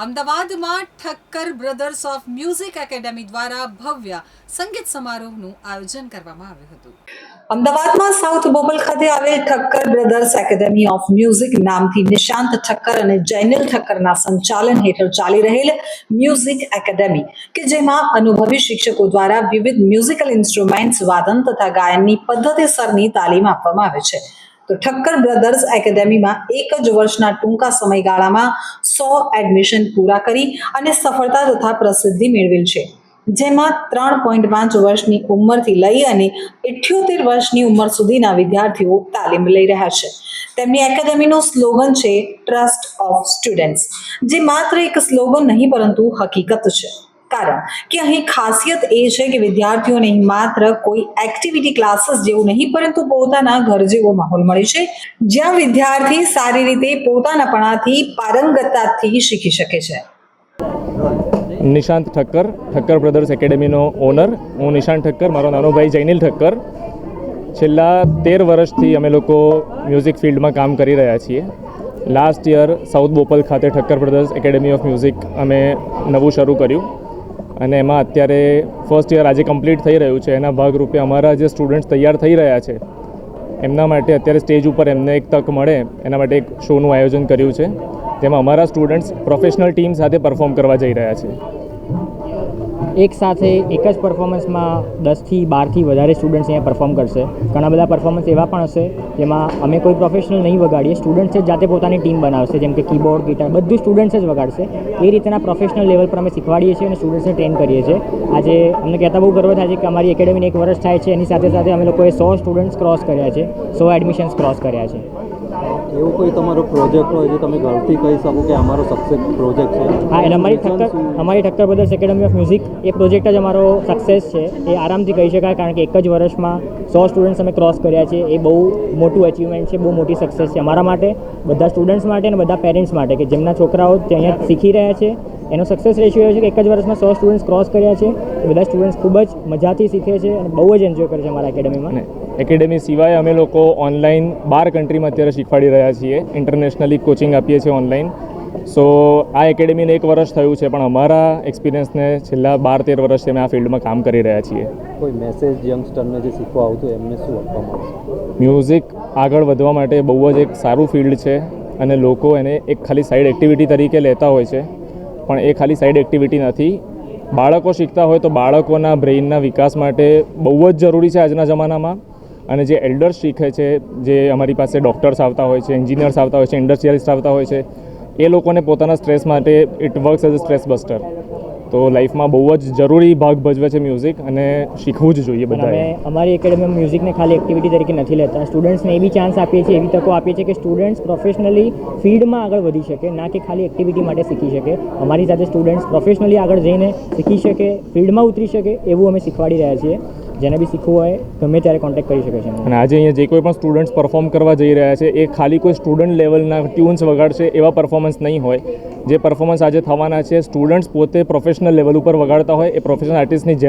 અમદાવાદમાં Thakkar brothers of music academy દ્વારા ભવ્ય સંગીત સમારોહનું આયોજન કરવામાં આવ્યું હતું. અમદાવાદમાં સાઉથ બોપલ ખાતે આવેલ Thakkar brothers academy of music નામથી નિશાંત ઠક્કર અને જૈનિલ ઠક્કરના સંચાલન હેઠળ ચાલી રહેલ મ્યુઝિક એકેડેમી, કે જેમાં અનુભવી શિક્ષકો દ્વારા વિવિધ મ્યુઝિકલ ઇન્સ્ટ્રુમેન્ટ્સ, વાદન તથા ગાયનની પદ્ધતિસરની તાલીમ આપવામાં આવે છે. તો ઠક્કર બ્રધર્સ એકેડેમીમાં એક જ વર્ષના ટૂંકા સમયગાળામાં સો એડમિશન પૂરા કરી અને સફળતા તથા પ્રસિદ્ધિ મેળવેલ છે. જેમાં ત્રણ પોઈન્ટ પાંચ વર્ષની ઉંમરથી લઈ અને ઇઠ્યોતેર વર્ષની ઉંમર સુધીના વિદ્યાર્થીઓ તાલીમ લઈ રહ્યા છે. તેમની એકેડેમીનું સ્લોગન છે ટ્રસ્ટ ઓફ સ્ટુડન્ટ્સ જે માત્ર એક સ્લોગન નહીં, પરંતુ હકીકત છે. કારણ કે અહીં ખાસિયત એ છે કે વિદ્યાર્થીઓને માત્ર કોઈ એક્ટિવિટી ક્લાસીસ જેવું નહીં, પરંતુ પોતાના ઘર જેવો માહોલ મળે છે, જ્યાં વિદ્યાર્થી સારી રીતે પોતાનાપણાથી, પારંગતતાથી શીખી શકે છે. નિશાંત ઠક્કર ઠક્કર બ્રધર્સ એકેડેમીનો ઓનર. હું નિશાંત ઠક્કર, મારો નાનો ભાઈ જૈનિલ ઠક્કર. છેલ્લા તેર વર્ષથી અમે લોકો મ્યુઝિક ફિલ્ડમાં કામ કરી રહ્યા છીએ. લાસ્ટ યર સાઉથ બોપલ ખાતે Thakkar brothers academy of music અમે નવું શરૂ કર્યું. અને એમાં અત્યારે ફર્સ્ટ યર આજે કમ્પ્લીટ થઈ રહ્યું છે. એના ભાગરૂપે અમારા જે સ્ટુડન્ટ્સ તૈયાર થઈ રહ્યા છે, એમના માટે અત્યારે સ્ટેજ ઉપર એમને એક તક મળે, એના માટે એક શોનું આયોજન કર્યું છે. તેમાં અમારા સ્ટુડન્ટ્સ પ્રોફેશનલ ટીમ સાથે પરફોર્મ કરવા જઈ રહ્યા છે. એક સાથે એક જ પરફોર્મન્સમાં દસથી બારથી વધારે સ્ટુડન્ટ્સ અહીંયા પરફોર્મ કરશે. ઘણા બધા પરફોર્મન્સ એવા પણ હશે, જેમાં અમે કોઈ પ્રોફેશનલ નહીં વગાડીએ સ્ટુડન્ટ્સ જ જાતે પોતાની ટીમ બનાવશે, જેમ કે કીબોર્ડ ગિટાર બધું સ્ટુડન્ટ્સ જ વગાડશે. એ રીતના પ્રોફેશનલ લેવલ પર અમે શીખવાડીએ છીએ અને સ્ટુડન્ટ્સને ટ્રેન કરીએ છીએ. આજે અમને કહેતા બહુ ગર્વ થાય છે કે અમારી એકેડેમીને એક વર્ષ થાય છે, એની સાથે સાથે અમે લોકોએ સો સ્ટુડન્ટ્સ ક્રોસ કર્યા છે, સો એડમિશન્સ ક્રોસ કર્યા છે. એવો કોઈ તમારો પ્રોજેક્ટ હોય જે તમે ઘરથી કહી શકો કે અમારો સક્સેસ પ્રોજેક્ટ છે? હા એટલે અમારી ઠક્કર અમારી Thakkar brothers academy of music A project જ અમારો સક્સેસ છે. એ આરામથી કહી શકાય કારણ કે એક જ વર્ષમાં સો સ્ટુડન્ટ્સ અમે ક્રોસ કર્યા છે. એ બહુ મોટું અચીવમેન્ટ છે બહુ મોટી સક્સેસ છે અમારા માટે બધા સ્ટુડન્ટ્સ માટે અને બધા પેરેન્ટ્સ માટે કે જેમના છોકરાઓ અહીંયા શીખી રહ્યા છે એનો સક્સેસ રેશિયો એ છે કે એક જ વર્ષમાં સો સ્ટુડન્ટ્સ ક્રોસ કર્યા છે. બધા સ્ટુડન્ટ્સ ખૂબ જ મજાથી શીખે છે અને બહુ જ એન્જોય કરે છે અમારા એકેડમીમાં એકેડમી એકેડેમી સિવાય અમે લોકો ઓનલાઈન બાર કન્ટ્રીમાં અત્યારે શીખવાડી રહ્યા છીએ. ઇન્ટરનેશનલી કોચિંગ આપીએ છીએ ઓનલાઈન સો આ એકેડેમીને એક વર્ષ થયું છે પણ અમારા એક્સપિરિયન્સને છેલ્લા બાર તેર વર્ષથી અમે આ ફિલ્ડમાં કામ કરી રહ્યા છીએ. કોઈ મેસેજ યંગસ્ટરને જે શીખવા આવતું એમને શું આપવા માંગશે મ્યુઝિક આગળ વધવા માટે બહુ જ એક સારું ફિલ્ડ છે અને લોકો એને એક ખાલી સાઈડ એક્ટિવિટી તરીકે લેતા હોય છે. પણ એ ખાલી સાઈડ એક્ટિવિટી નથી. બાળકો શીખતા હોય તો બાળકોના બ્રેઇનના વિકાસ માટે બહુ જ જરૂરી છે આજના જમાનામાં. અને જે એલ્ડર્સ શીખે છે, જે અમારી પાસે ડૉક્ટર્સ આવતા હોય છે એન્જિનિયર્સ આવતા હોય છે ઇન્ડસ્ટ્રીયલિસ્ટ આવતા હોય છે, એ લોકોને પોતાના સ્ટ્રેસ માટે it works as a stress buster તો લાઈફમાં બહુ જ જરૂરી ભાગ ભજવે છે મ્યુઝિક અને શીખવું જ જોઈએ બધાએ. અમારી એકેડેમીમાં મ્યુઝિકને ખાલી એક્ટિવિટી તરીકે નથી લેતા. સ્ટુડન્ટ્સને એવી ચાન્સ આપીએ છીએ એવી તકો આપીએ છીએ કે સ્ટુડન્ટ્સ પ્રોફેશનલી ફિલ્ડમાં આગળ વધી શકે ના કે ખાલી એક્ટિવિટી માટે શીખી શકે. અમારી સાથે સ્ટુડન્ટ્સ પ્રોફેશનલી આગળ જઈને શીખી શકે ફિલ્ડમાં ઉતરી શકે એવું અમે શીખવાડી રહ્યા છીએ. જેને બી શીખવું હોય, ગમે ત્યારે કોન્ટેક્ટ કરી શકે છે અને આજે અહીંયા જે કોઈ પણ સ્ટુડન્ટ્સ પરફોર્મ કરવા જઈ રહ્યા છે, એ ખાલી કોઈ સ્ટુડન્ટ લેવલના ટ્યુન્સ વગાડશે એવા પરફોર્મન્સ નહીં હોય. જે પરફોર્મન્સ આજે થવાના છે સ્ટુડન્ટ્સ પોતે પ્રોફેશનલ લેવલ ઉપર વગાડતા હોય, એ પ્રોફેશનલ આર્ટિસ્ટની જેમ